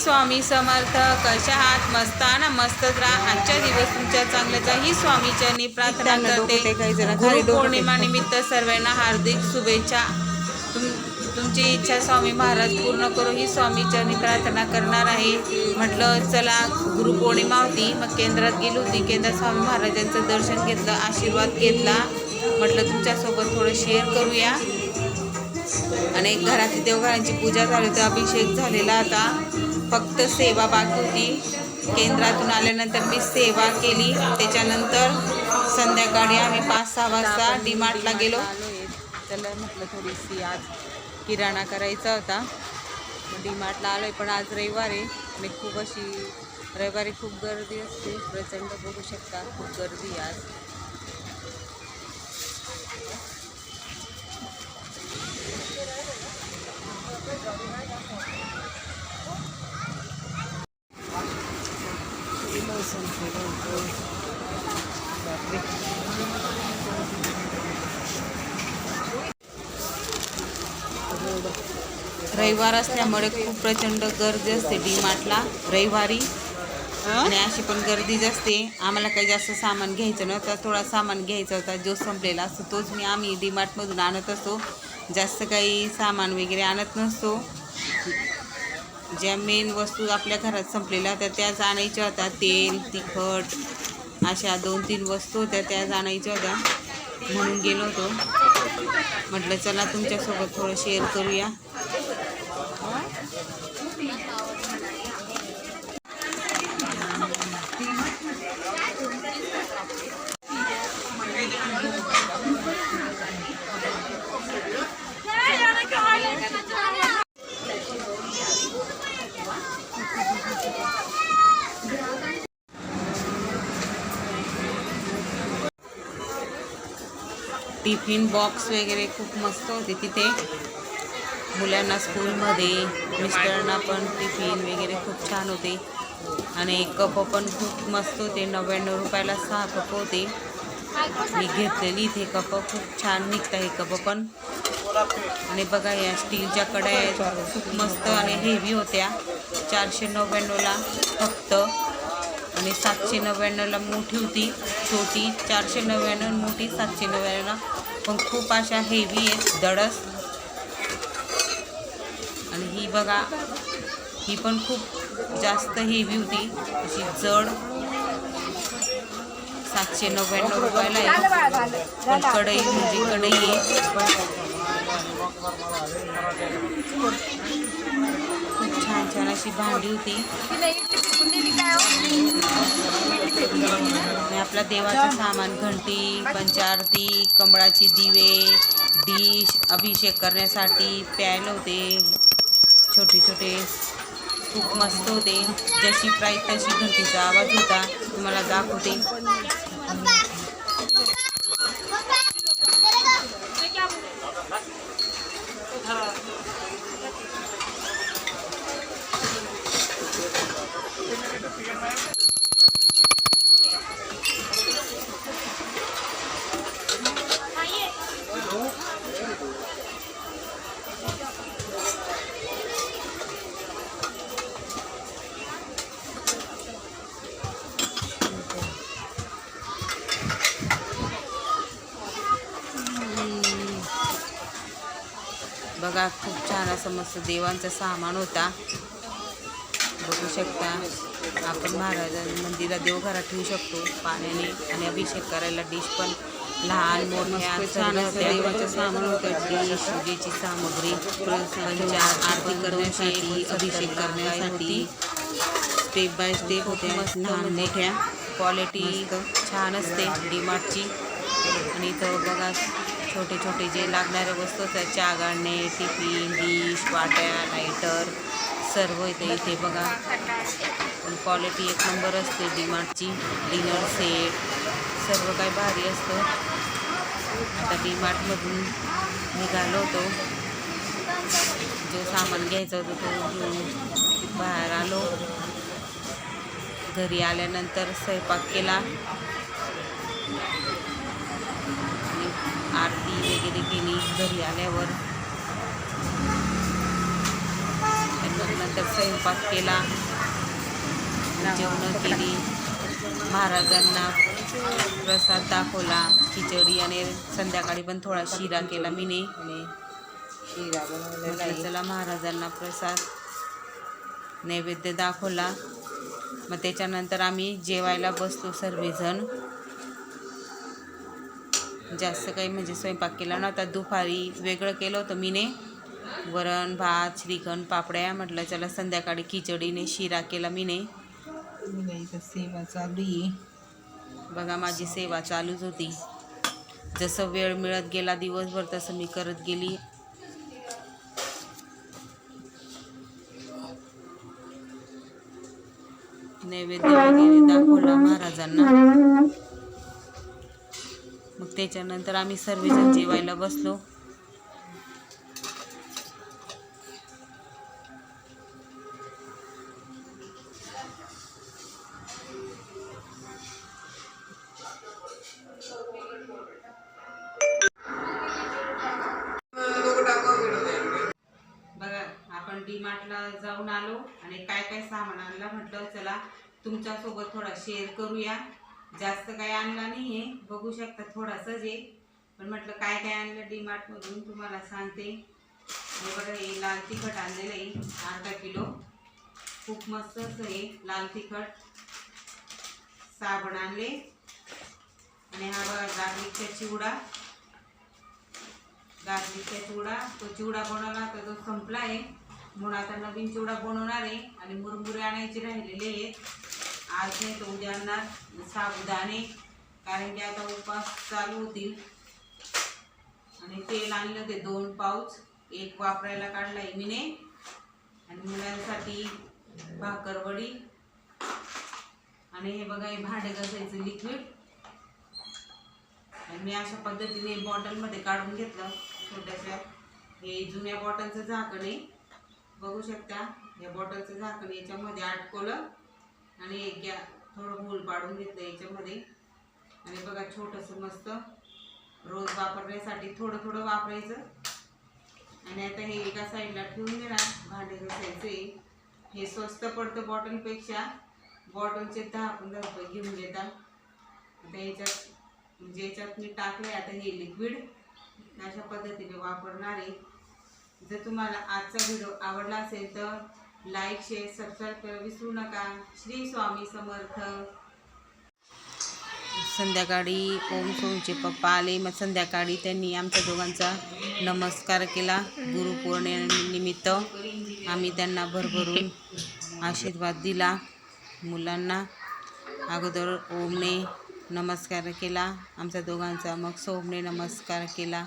स्वामी समर्थ कशा आहात? मस्ताना मस्तच राहा आजच्या दिवस तुमच्या चांगल्याचा ही स्वामी चरणी प्रार्थना करते. ना, गुरु डोकं पौर्णिमा निमित्त सर्वांना हार्दिक शुभेच्छा. तुम तुमची इच्छा स्वामी महाराज पूर्ण करो ही स्वामी चरणी प्रार्थना करणार आहे. म्हटलं चला गुरुपौर्णिमा होती मग केंद्रात गेली होती. केंद्रात स्वामी महाराजांचं दर्शन घेतलं आशीर्वाद घेतला. म्हटलं तुमच्यासोबत थोडं शेअर करूया. आणि घरातील देवघरांची पूजा झाली होती अभिषेक झालेला आता. फक्त सेवा बाकी होती. केंद्रातून आल्यानंतर मी सेवा केली. त्याच्यानंतर संध्याकाळी आम्ही पाच सहा वाजता डीमार्टला गेलो. त्याला म्हटलं थोडीशी आज किराणा करायचा होता. डीमार्टला आलो आहे पण आज रविवार आहे. आणि खूप अशी रविवारी खूप गर्दी असते. प्रचंड बघू शकता. खूप गर्दी आहे आज. रविवार असल्यामुळे खूप प्रचंड गर्दी असते डी मार्टला रविवारी. आणि अशी पण गर्दीच असते. आम्हाला काही जास्त सामान घ्यायचं नव्हतं. थोडा सामान घ्यायचा होता. जो संपलेला असतो तोच मी आम्ही डी मार्टमधून आणत असतो. जास्त काही सामान वगैरे आणत नसतो. ज्या मेन वस्तू आपल्या घरात संपलेल्या होत्या त्याच आणायच्या होत्या. तेल तिखट अशा दोन तीन वस्तू होत्या त्याच आणायच्या होत्या. म्हणून गेलो होतो. म्हटलं चला तुमच्यासोबत थोडं शेअर करूया. टिफिन बॉक्स वगैरे खूप मस्त होते तिथे. मुलांना स्कूलमध्ये मिस्टरांना पण टिफिन वगैरे खूप छान होते. आणि कप पण खूप मस्त होते नव्याण्णव रुपयाला सहा कप होते. मी घेतलेली इथे कप खूप छान निघत आहे कप पण. आणि बघा या स्टीलच्या कड्या आहेत, खूप मस्त आणि हेवी होत्या. चारशे नव्याण्णवला फक्त. आणि सातशे नव्याण्णवला मोठी होती छोटी. चारशे नव्याण्णव मोठी. सातशे नव्याण्णवला. पण खूप अशा हेवी आहेत दडस. आणि ही बघा ही पण खूप जास्त हेवी होती. अशी जड. सातशे नव्याण्णव रुपयाला आहे. पण कढई म्हणजे कढई आहे. खूप छान छान अशी भांडी होती. आपला देवाचं सामान घंटी पंचारती कमळाची दिवे डिश अभिषेक करण्यासाठी प्यायल होते. छोटे छोटे खूप मस्त होते. जशी प्राईस तशी घंटीचा आवाज होता. तुम्हाला दाखवते. बघा खूप छान असं मस्त देवांचा सामान होता. बघू शकता आपण महाराजां मंदिरात देवघरात ठेवू शकतो. पाण्याने आणि अभिषेक करायला डिश पण लहान मोठ्या छान देवाचं सामान होतं. डिश पूजेची सामग्री आरती करण्यासाठी अभिषेक करण्यासाठी. स्टेप बाय स्टेप होत्या. लहान मोठ्या. क्वालिटी छान असते डीमार्टची आणि इथं बघा छोटे छोटे जे लागणाऱ्या वस्तू असतात चहा गाळणे टिफिन डिश वाट्या लायटर सर्व इथे इथे बघा. पण क्वालिटी एक नंबर असते डीमार्टची. डिनर सेट सर्व काही भारी असतं. आता डीमार्टमधून निघालो होतो. जो सामान घ्यायचा होतो तो घेऊन बाहेर आलो. घरी आल्यानंतर स्वयंपाक केला. आरती वगैरे केली घरी आल्यावर. त्याच्यानंतर स्वयंपाक केला. जेवणं केली. महाराजांना प्रसाद दाखवला. खिचडी आणि संध्याकाळी पण थोडा शिरा केला मीने. आणि शिरा चला महाराजांना प्रसाद नैवेद्य दाखवला. मग त्याच्यानंतर आम्ही जेवायला बसलो सर्वजण. जास्त काही म्हणजे स्वयंपाक केला नव्हता. दुपारी वेगळं केलं होतं मीने. वरण भात श्रीखंड पापड्या म्हटलं चला संध्याकाळी खिचडीने शिरा केला मीने. सेवा चालू आहे. बघा माझी सेवा चालूच होती. जसं वेळ मिळत गेला दिवसभर तसं मी करत गेली. नैवेद्य वगैरे दाखवला महाराजांना. त्याच्यानंतर आम्ही सर्वजण जेवायला बसलो. बघा आपण मार्टला जाऊन आलो आणि काय काय सामान आणलं म्हटलं चला तुमच्यासोबत थोडा शेअर करूया. जास्त काय आणला नाही आहे बघू शकता थोडासाच जे. पण म्हटलं काय काय आणलं डी मार्टमधून तुम्हाला सांगते. हे बघा हे लाल तिखट आणलेलं आहे अर्धा किलो. खूप मस्त असं आहे लाल तिखट. साबण आणले. आणि हा बघा गार्लिकचा चिवडा. गाजरीचा चिवडा. तो चिवडा बनवला तर तो संपला आहे. म्हणून आता नवीन चिवडा बनवणार आहे. आणि मुरमुरे आणायचे राहिलेले आहेत. आज नाही तर उद्या आणणार. साबुदाणे कारण की आता उपवास चालू होतील. आणि तेल आणलं ते दोन पाऊच. एक वापरायला काढला आहे मीने. आणि मुलांसाठी भाकरवडी आणि हे बघा हे भांडे घासायचं लिक्विड आणि मी अशा पद्धतीने बॉटलमध्ये काढून घेतलं छोट्याशा. हे जुन्या बॉटलचं झाकण आहे. बघू शकता या बॉटलचं झाकण याच्यामध्ये अडकवलं आणि एक गॅ थोडं मूल पाडून घेतलं याच्यामध्ये. आणि बघा छोटंसं मस्त रोज वापरण्यासाठी थोडं थोडं वापरायचं. आणि आता हे एका साईडला ठेवून देणार भांडे घासायचे. हे स्वस्त पडतं बॉटलपेक्षा. बॉटलचे दहा पंधरा रुपये घेऊन घेतात आता याच्यात म्हणजे याच्यात मी टाकले आता हे लिक्विड अशा पद्धतीने वापरणार. आहे जर तुम्हाला आजचा व्हिडिओ आवडला असेल तर लाईक शेअर सबस्क्राईब करायला विसरू नका. श्री स्वामी समर्थ. संध्याकाळी ओम सोमचे पप्पा आले. मग संध्याकाळी त्यांनी आमच्या दोघांचा नमस्कार केला. गुरुपौर्णिमेनिमित्त आम्ही त्यांना भरभरून आशीर्वाद दिला. मुलांना अगोदर ओमने नमस्कार केला. आमच्या दोघांचा मग सोमने नमस्कार केला.